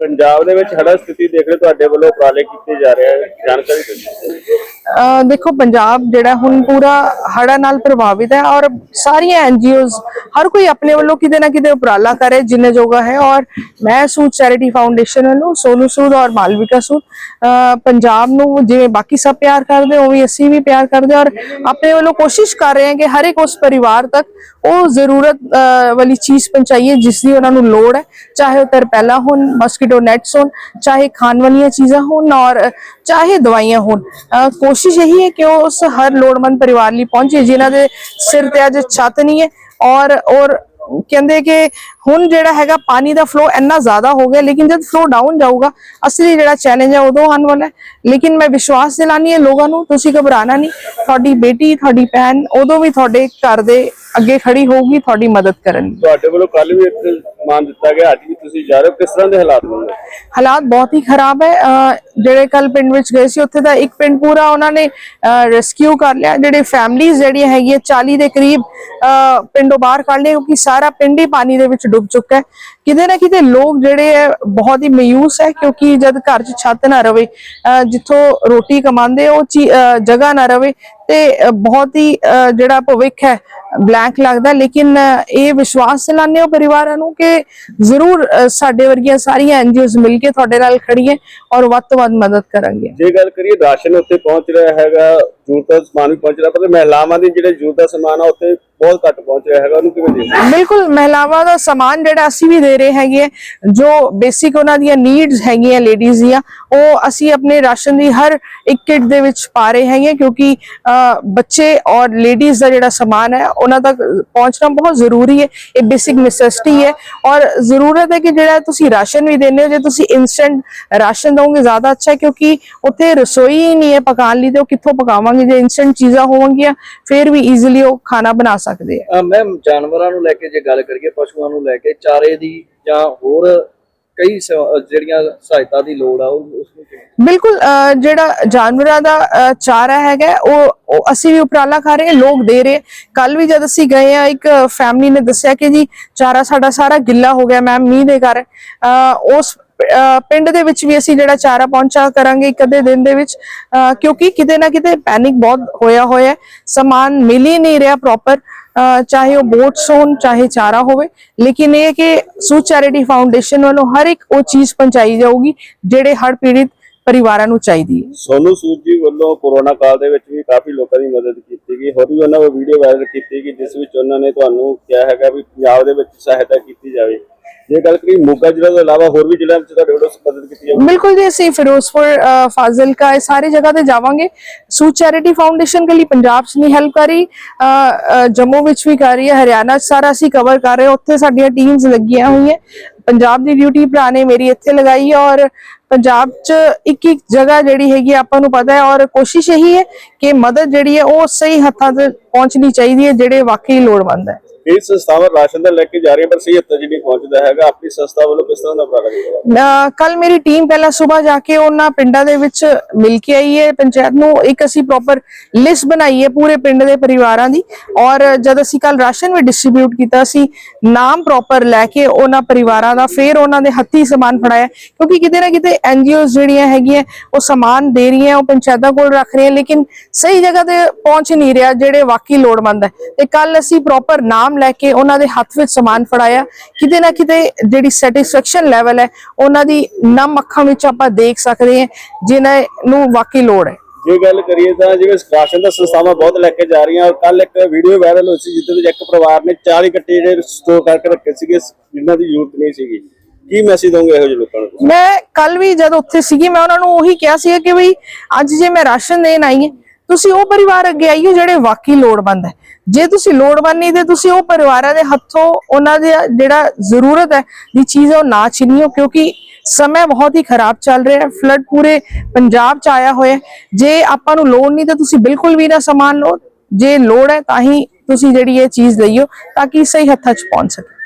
ਪੰਜਾਬ ਦੇ ਵਿੱਚ ਹੜਾ ਸਥਿਤੀ ਦੇਖ ਰਹੇ ਤੁਹਾਡੇ ਵੱਲੋਂ ਉਪਰਾਲੇ ਕੀਤੇ ਜਾ ਰਹੇ ਹੈ ਜਾਣਕਾਰੀ ਦਿਓ। ਦੇਖੋ, ਪੰਜਾਬ ਜਿਹੜਾ ਹੁਣ ਪੂਰਾ ਹੜ੍ਹਾਂ ਨਾਲ ਪ੍ਰਭਾਵਿਤ ਹੈ ਔਰ ਸਾਰੀਆਂ ਐਨਜੀਓਜ਼ ਹਰ ਕੋਈ ਆਪਣੇ ਵੱਲੋਂ ਕਿਤੇ ਨਾ ਕਿਤੇ ਉਪਰਾਲਾ ਕਰੇ, ਜਿੰਨੇ ਜੋਗਾ ਹੈ। ਔਰ ਮੈਂ ਸੂਦ ਚੈਰਿਟੀ ਫਾਊਂਡੇਸ਼ਨ ਵੱਲੋਂ, ਸੋਨੂ ਸੂਦ ਔਰ ਮਾਲਵਿਕਾ ਸੂਦ ਪੰਜਾਬ ਨੂੰ ਜਿਵੇਂ ਬਾਕੀ ਸਭ ਪਿਆਰ ਕਰਦੇ, ਉਵੇਂ ਅਸੀਂ ਵੀ ਪਿਆਰ ਕਰਦੇ ਔਰ ਆਪਣੇ ਵੱਲੋਂ ਕੋਸ਼ਿਸ਼ ਕਰ ਰਹੇ ਹਾਂ ਕਿ ਹਰ ਇੱਕ ਉਸ ਪਰਿਵਾਰ ਤੱਕ ਉਹ ਜ਼ਰੂਰਤ ਵਾਲੀ ਚੀਜ਼ ਪਹੁੰਚਾਈਏ ਜਿਸ ਦੀ ਉਹਨਾਂ ਨੂੰ ਲੋੜ ਹੈ, ਚਾਹੇ ਉਹ ਤਰਪੈਲਾ ਹੋਣ ਮਸਕੀਟੋ ਨੈਟਸ ਹੋਣ, ਚਾਹੇ ਖਾਣ ਵਾਲੀਆਂ ਚੀਜ਼ਾਂ ਹੋਣ ਔਰ ਚਾਹੇ ਦਵਾਈਆਂ ਹੋਣ। ਅਹ, ਕੋਸ਼ਿਸ਼ ਇਹੀ ਹੈ ਕਿ ਉਹ ਉਸ ਹਰ ਲੋੜਮੰਦ ਪਰਿਵਾਰ ਲਈ ਪਹੁੰਚੇ ਜਿਨ੍ਹਾਂ ਦੇ ਸਿਰ ਤੇ ਅੱਜ ਛੱਤ ਨਹੀਂ ਹੈ ਔਰ ਔਰ ਕਹਿੰਦੇ ਕਿ ਹੁਣ ਜਿਹੜਾ ਹੈਗਾ ਪਾਣੀ ਦਾ ਫਲੋ ਇੰਨਾ ਜ਼ਿਆਦਾ ਹੋ ਗਿਆ ਲੇਕਿਨ ਜਦ ਫਲੋ ਡਾਊਨ ਜਾਊਗਾ ਅਸਲੀ ਜਿਹੜਾ ਚੈਲੰਜ ਹੈ ਉਦੋਂ ਆਉਣ ਵਾਲਾ ਹੈ। ਲੇਕਿਨ ਮੈਂ ਵਿਸ਼ਵਾਸ ਦਿਲਾਨੀ ਹੈ ਲੋਕਾਂ ਨੂੰ ਤੁਸੀਂ ਘਬਰਾਣਾ ਨਹੀਂ ਤੁਹਾਡੀ ਬੇਟੀ ਤੁਹਾਡੀ ਭੈਣ ਉਦੋਂ ਵੀ ਤੁਹਾਡੇ ਘਰ ਦੇ ਅੱਗੇ ਖੜੀ ਹੋਊਗੀ ਤੁਹਾਡੀ ਮਦਦ ਕਰਨ ਤੁਹਾਡੇ ਵੱਲੋਂ ਕੱਲ ਵੀ ਇੱਕ ਸਮਾਨ ਦਿੱਤਾ ਗਿਆ ਅੱਜ ਵੀ ਤੁਸੀਂ ਜਾ ਰਹੇ ਹੋ। ਕਿਸ ਤਰ੍ਹਾਂ ਦੇ ਹਾਲਾਤ ਨੇ? ਹਾਲਾਤ ਬਹੁਤ ਹੀ ਖਰਾਬ ਹੈ। ਜਿਹੜੇ ਕੱਲ ਪਿੰਡ ਵਿੱਚ ਗਏ ਸੀ ਉੱਥੇ ਦਾ ਇੱਕ ਪਿੰਡ ਪੂਰਾ ਉਹਨਾਂ ਨੇ ਰੈਸਕਿਊ ਕਰ ਲਿਆ। ਜਿਹੜੇ ਫੈਮਲੀਆਂ ਜਿਹੜੀਆਂ ਹੈਗੀਆਂ 40 ਦੇ ਕਰੀਬ ਪਿੰਡੋਂ ਬਾਹਰ ਕੱਢ ਲਏ ਕਿਉਂਕਿ ਸਾਰਾ ਪਿੰਡ ਹੀ ਪਾਣੀ ਦੇ ਵਿੱਚ ਡੁੱਬ ਚੁੱਕਾ ਹੈ। ਕਿਤੇ ਨਾ ਕਿਤੇ ਲੋਕ ਜਿਹੜੇ ਹੈ, ਬਹੁਤ ਹੀ ਮਯੂਸ ਹੈ, ਕਿਉਂਕਿ ਜਦ ਘਰ 'ਚ ਛੱਤ ਨਾ ਰਵੇ, ਅਹ ਜਿੱਥੋਂ ਰੋਟੀ ਕਮਾਉਂਦੇ ਉਹ ਚੀ- ਅਹ ਜਗ੍ਹਾ ਨਾ ਰਵੇ ਤੇ ਬਹੁਤ ਹੀ ਜਿਹੜਾ ਭਵਿੱਖ ਹੈ ਬਲੈਂਕ ਲੱਗਦਾ। ਲੇਕਿਨ ਇਹ ਵਿਸ਼ਵਾਸ ਦਿਲਾਉਂਦੇ ਹੋ ਪਰਿਵਾਰਾਂ ਨੂੰ ਕਿ ਜ਼ਰੂਰ ਸਾਡੇ ਵਰਗੀਆਂ ਸਾਰੀਆਂ ਐਨਜੀਓਜ਼ ਮਿਲ ਕੇ ਤੁਹਾਡੇ ਨਾਲ ਖੜੀਆਂ ਔਰ ਵੱਧ ਤੋਂ ਵੱਧ ਮਦਦ ਕਰਾਂਗੇ। ਜੇ ਗੱਲ ਕਰੀਏ ਰਾਸ਼ਨ ਉੱਤੇ ਪਹੁੰਚ ਰਿਹਾ ਹੈਗਾ ਜ਼ਰੂਰਤ ਦਾ ਸਮਾਨ ਵੀ ਪਹੁੰਚ ਰਿਹਾ ਪਰ ਮਹਿਲਾਵਾਂ ਦੀ ਜਿਹੜੇ ਜ਼ਰੂਰਤ ਦਾ ਸਮਾਨ ਆ ਉੱਥੇ ਬਹੁਤ ਘੱਟ ਪਹੁੰਚ ਰਿਹਾ ਹੈਗਾ ਉਹਨੂੰ ਕਿਵੇਂ ਦੇਖਦੇ ਬਿਲਕੁਲ ਮਹਿਲਾਵਾਂ ਦਾ ਸਮਾਨ ਜਿਹੜਾ ਅਸੀਂ ਵੀ ਦੇ ਰਹੇ ਹੈਗੇ ਜੋ ਬੇਸਿਕ ਉਹਨਾਂ ਦੀਆਂ ਨੀਡਸ ਹੈਗੀਆਂ ਲੇਡੀਜ਼ ਦੀਆਂ ਉਹ ਅਸੀਂ ਆਪਣੇ ਰਾਸ਼ਨ ਦੀ ਹਰ ਇੱਕ ਕਿਟ ਦੇ ਵਿੱਚ ਪਾ ਰਹੇ ਹੈਗੇ ਕਿਉਂਕਿ ਬੱਚੇ ਔਰ ਲੇਡੀਜ਼ ਦਾ ਜਿਹੜਾ ਸਮਾਨ ਹੈ, ਉਹਨਾਂ ਤੱਕ ਪਹੁੰਚਣਾ ਬਹੁਤ ਜ਼ਰੂਰੀ ਹੈ। ਇਹ ਬੇਸਿਕ ਨੈਸੈਸਿਟੀ ਹੈ ਔਰ ਜ਼ਰੂਰਤ ਹੈ ਕਿ ਜਿਹੜਾ ਤੁਸੀਂ ਰਾਸ਼ਨ ਵੀ ਦਿੰਦੇ ਹੋ, ਜੇ ਤੁਸੀਂ ਇਨਸਟੈਂਟ ਰਾਸ਼ਨ ਦੋਗੇ ਜ਼ਿਆਦਾ ਅੱਛਾ ਕਿਉਂਕਿ ਉੱਥੇ ਰਸੋਈ ਹੀ ਨਹੀਂ ਹੈ ਪਕਾਉਣ ਲਈ ਤੇ ਉਹ ਕਿੱਥੋਂ ਪਕਾਵਾਂਗੇ? ਜੇ ਇਨਸਟੈਂਟ ਚੀਜ਼ਾਂ ਹੋਣਗੀਆਂ ਫਿਰ ਵੀ ਈਜ਼ੀਲੀ ਉਹ ਖਾਣਾ ਬਣਾ ਸਕਦੇ ਆ। ਮੈਮ ਜਾਨਵਰਾਂ ਨੂੰ ਲੈ ਕੇ ਜੇ ਗੱਲ ਕਰੀਏ, ਪਸ਼ੂਆਂ ਨੂੰ ਲੈ ਕੇ, ਚਾਰੇ ਦੀ ਜਾਂ ਹੋਰ ਕਈ ਸ- ਜਿਹੜੀਆਂ ਸਹਾਇਤਾ ਦੀ ਲੋੜ ਆ, ਉਹ ਉਸ ਨੂੰ ਕਿਵੇਂ? ਬਿਲਕੁਲ, ਅਹ, ਜਿਹੜਾ ਜਾਨਵਰਾਂ ਦਾ, ਅਹ, ਚਾਰਾ ਹੈਗਾ, ਉਹ ਉਹ ਅਸੀਂ ਵੀ ਉਪਰਾਲਾ ਕਰ ਰਹੇ ਹਾਂ, ਲੋਕ ਦੇ ਰਹੇ ਕੱਲ ਵੀ ਜਦ ਅਸੀਂ ਗਏ ਆ ਇੱਕ ਫੈਮਿਲੀ ਨੇ ਦੱਸਿਆ ਕਿ ਜੀ, ਚਾਰਾ ਸਾਡਾ ਸਾਰਾ ਗਿੱਲਾ ਹੋ ਗਿਆ ਮੈਮ ਮੀਂਹ ਦੇ ਕਾਰਨ। ਅਹ, ਉਸ, ਅਹ, ਪਿੰਡ ਦੇ ਵਿੱਚ ਵੀ ਅਸੀਂ ਜਿਹੜਾ ਚਾਰਾ ਪਹੁੰਚਾ ਕਰਾਂਗੇ ਇੱਕ ਅੱਧੇ ਦਿਨ ਦੇ ਵਿੱਚ। ਅਹ, ਕਿਉਂਕਿ ਕਿਤੇ ਨਾ ਕਿਤੇ ਪੈਨਿਕ ਬਹੁਤ ਹੋਇਆ ਹੋਇਆ ਹੈ। ਸਮਾਨ ਮਿਲ ਹੀ ਨਹੀਂ ਰਿਹਾ ਪ੍ਰੋਪਰ ਚਾਹੇ ਉਹ ਬੋਟਸ ਹੋਣ, ਚਾਹੇ ਚਾਰਾ ਹੋਵੇ, ਲੇਕਿਨ ਇਹ ਕਿ ਸੂ ਚੈਰਿਟੀ ਫਾਊਂਡੇਸ਼ਨ ਵੱਲੋਂ ਹਰ ਇੱਕ ਉਹ ਚੀਜ਼ ਪਹੁੰਚਾਈ ਜਾਊਗੀ, ਜਿਹੜੇ ਹੜ੍ਹ ਪੀੜਿਤ ਪਰਿਵਾਰਾਂ ਨੂੰ ਚਾਹੀਦੀ ਹੈ। ਸੋਨੂ ਸੂਦ ਜੀ ਵੱਲੋਂ ਕੋਰੋਨਾ ਕਾਲ ਦੇ ਵਿੱਚ ਵੀ ਕਾਫੀ ਲੋਕਾਂ ਦੀ ਮਦਦ ਕੀਤੀ ਗਈ। ਹੋਰ ਵੀ ਉਹਨਾਂ ਵੱਲੋਂ ਵੀਡੀਓ ਵਾਇਰਲ ਕੀਤੀ ਗਈ, ਜਿਸ ਵਿੱਚ ਉਹਨਾਂ ਨੇ ਤੁਹਾਨੂੰ ਕਿਹਾ ਹੈਗਾ ਵੀ ਪੰਜਾਬ ਦੇ ਵਿੱਚ ਸਹਾਇਤਾ ਕੀਤੀ ਜਾਵੇ। ਜੇ ਗੱਲ ਕਰੀ ਮੋਗਾ ਜ਼ਿਲ੍ਹਾ ਤੋਂ ਇਲਾਵਾ ਹੋਰ ਵੀ ਜ਼ਿਲ੍ਹਿਆਂ ਵਿੱਚ ਤੁਹਾਡੇ ਵੱਲੋਂ ਮਦਦ ਕੀਤੀ ਜਾਵੇ ਬਿਲਕੁਲ ਜੀ, ਅਸੀਂ ਫਿਰੋਜ਼ਪੁਰ ਫਾਜ਼ਿਲਕਾ, ਇਹ ਸਾਰੀ ਜਗ੍ਹਾ ਤੇ ਜਾਵਾਂਗੇ। ਸੂ ਚੈਰਿਟੀ ਫਾਊਂਡੇਸ਼ਨ ਕੇ ਲਈ ਪੰਜਾਬ 'ਚ ਨਹੀਂ ਹੈਲਪ ਕਰੀ ਜੰਮੂ ਵਿੱਚ ਵੀ ਕਰ ਰਹੀ ਹੈ, ਹਰਿਆਣਾ 'ਚ ਸਾਰਾ ਅਸੀਂ ਕਵਰ ਕਰ ਰਹੇ ਉੱਥੇ ਸਾਡੀਆਂ ਟੀਮਸ ਲੱਗੀਆਂ ਹੋਈਆਂ। ਪੰਜਾਬ ਦੀ ਡਿਊਟੀ ਭਰਾ ਨੇ ਮੇਰੀ ਇੱਥੇ ਲਗਾਈ ਔਰ ਪੰਜਾਬ 'ਚ ਇੱਕ ਇੱਕ ਜਗ੍ਹਾ ਜਿਹੜੀ ਹੈਗੀ ਆਪਾਂ ਨੂੰ ਪਤਾ ਹੈ ਔਰ ਕੋਸ਼ਿਸ਼ ਇਹੀ ਹੈ ਕਿ ਮਦਦ ਜਿਹੜੀ ਹੈ ਉਹ ਸਹੀ ਹੱਥਾਂ ਤੇ ਪਹੁੰਚਣੀ ਚਾਹੀਦੀ ਹੈ, ਜਿਹੜੇ ਵਾਕਈ ਲੋੜਵੰਦ ਹੈ। ਕਈ ਸੰਸਥਾਵਾਂ ਰਾਸ਼ਨ ਦਾ ਲੈ ਕੇ ਜਾ ਰਹੀਆਂ ਪਰ ਸਹੀ ਹੱਥਾਂ ਪਹੁੰਚਦਾ ਹੈਗਾ, ਆਪਣੀ ਸੰਸਥਾ ਵੱਲੋਂ ਕਿਸ ਤਰ੍ਹਾਂ ਦਾ ਉਪਰਾਲਾ ਕੀਤਾ ਕੱਲ ਮੇਰੀ ਟੀਮ ਪਹਿਲਾਂ ਸਵੇਰ ਜਾ ਕੇ ਉਹਨਾਂ ਪਿੰਡਾਂ ਦੇ ਵਿੱਚ ਮਿਲ ਕੇ ਆਈ ਹੈ, ਪੰਚਾਇਤ ਨੂੰ ਇੱਕ ਅਸੀਂ ਪ੍ਰੋਪਰ ਲਿਸਟ ਬਣਾਈ ਹੈ ਪੂਰੇ ਪਿੰਡ ਦੇ ਪਰਿਵਾਰਾਂ ਦੀ। ਔਰ ਜਦ ਅਸੀਂ ਕੱਲ ਰਾਸ਼ਨ ਵੀ ਡਿਸਟ੍ਰੀਬਿਊਟ ਕੀਤਾ ਸੀ ਨਾਮ ਪ੍ਰੋਪਰ ਲੈ ਕੇ ਉਹਨਾਂ ਪਰਿਵਾਰਾਂ ਦਾ ਫਿਰ ਉਹਨਾਂ ਦੇ ਹੱਥੀ ਸਮਾਨ ਫੜਾਇਆ। ਕਿਉਂਕਿ ਕਿਤੇ ਨਾ ਕਿਤੇ ਐਨਜੀਓਜ਼ ਜਿਹੜੀਆਂ ਹੈਗੀਆਂ, ਉਹ ਸਮਾਨ ਦੇ ਰਹੀਆਂ, ਉਹ ਪੰਚਾਇਤਾਂ ਕੋਲ ਰੱਖ ਰਹੀਆਂ, ਲੇਕਿਨ ਸਹੀ ਜਗ੍ਹਾ ਤੇ ਪਹੁੰਚ ਨਹੀਂ ਰਿਹਾ, ਜਿਹੜੇ ਵਾਕਈ ਲੋੜਵੰਦ ਹੈ। ਤੇ ਕੱਲ ਅਸੀਂ ਪ੍ਰੋਪਰ ਨਾਮ ਲੈ ਕੇ ਉਹਨਾਂ ਦੇ ਹੱਥ ਵਿੱਚ ਸਮਾਨ ਫੜਾਇਆ। ਕਿਤੇ ਨਾ ਕਿਤੇ ਜਿਹੜੀ ਸੈਟੀਸਫੈਕਸ਼ਨ ਲੈਵਲ ਹੈ ਉਹਨਾਂ ਦੀ ਨਮ ਅੱਖਾਂ ਵਿੱਚ ਆਪਾਂ ਦੇਖ ਸਕਦੇ ਹਾਂ ਜਿਨ੍ਹਾਂ ਨੂੰ ਵਾਕਈ ਲੋੜ ਹੈ। ਜੇ ਗੱਲ ਕਰੀਏ ਤਾਂ ਜਿਵੇਂ ਰਾਸ਼ਨ ਦਾ ਸੰਸਥਾਵਾਂ ਬਹੁਤ ਲੈ ਕੇ ਜਾ ਰਹੀਆਂ ਕੱਲ ਇੱਕ ਵੀਡੀਓ ਵਾਇਰਲ ਹੋਈ ਸੀ ਜਿੱਥੇ ਵਿੱਚ ਇੱਕ ਪਰਿਵਾਰ ਨੇ 40 ਕੱਟੇ ਜਿਹੜੇ ਸਟੋਰ ਕਰਕੇ ਰੱਖੇ ਸੀਗੇ ਜਿਨ੍ਹਾਂ ਦੀ ਜ਼ਰੂਰਤ ਨਹੀਂ ਸੀਗੀ। ਕੀ ਮੈਸੇਜ ਦੋਗੇ ਇਹੋ ਜਿਹੇ ਲੋਕਾਂ ਨੂੰ? ਮੈਂ ਕੱਲ ਵੀ ਜਦ ਉੱਥੇ ਸੀਗੀ ਮੈਂ ਉਹਨਾਂ ਨੂੰ ਉਹੀ ਕਿਹਾ ਸੀ ਕਿ ਵੀ ਅੱਜ ਜੇ ਮੈਂ ਰਾਸ਼ਨ ਦੇਣ ਆਈ ਹਾਂ ਤੁਸੀਂ ਉਹ ਪਰਿਵਾਰ ਅੱਗੇ ਆਈਓ ਜਿਹੜੇ ਵਾਕਈ ਲੋੜਵੰਦ ਹੈ। ਜੇ ਤੁਸੀਂ ਲੋੜਵੰਦ ਨਹੀਂ ਤੇ ਤੁਸੀਂ ਉਹ ਪਰਿਵਾਰਾਂ ਦੇ ਹੱਥੋਂ ਉਹਨਾਂ ਦੇ ਜਿਹੜਾ ਜ਼ਰੂਰਤ ਹੈ ਦੀ ਚੀਜ਼ ਹੈ, ਉਹ ਨਾ ਛੀਨਿਓ, ਕਿਉਂਕਿ ਸਮਾਂ ਬਹੁਤ ਹੀ ਖਰਾਬ ਚੱਲ ਰਿਹਾ ਹੈ। ਫਲੱਡ ਪੂਰੇ ਪੰਜਾਬ ਚ ਆਇਆ ਹੋਇਆ ਜੇ ਆਪਾਂ ਨੂੰ ਲੋੜ ਨਹੀਂ ਤਾਂ ਤੁਸੀਂ ਬਿਲਕੁਲ ਵੀ ਨਾ ਸਮਾਨ ਲਓ। ਜੇ ਲੋੜ ਹੈ ਤਾਂ ਹੀ ਤੁਸੀਂ ਜਿਹੜੀ ਇਹ ਚੀਜ਼ ਲਈਓ, ਤਾਂ ਕਿ ਸਹੀ ਹੱਥਾਂ 'ਚ ਪਹੁੰਚ ਸਕੇ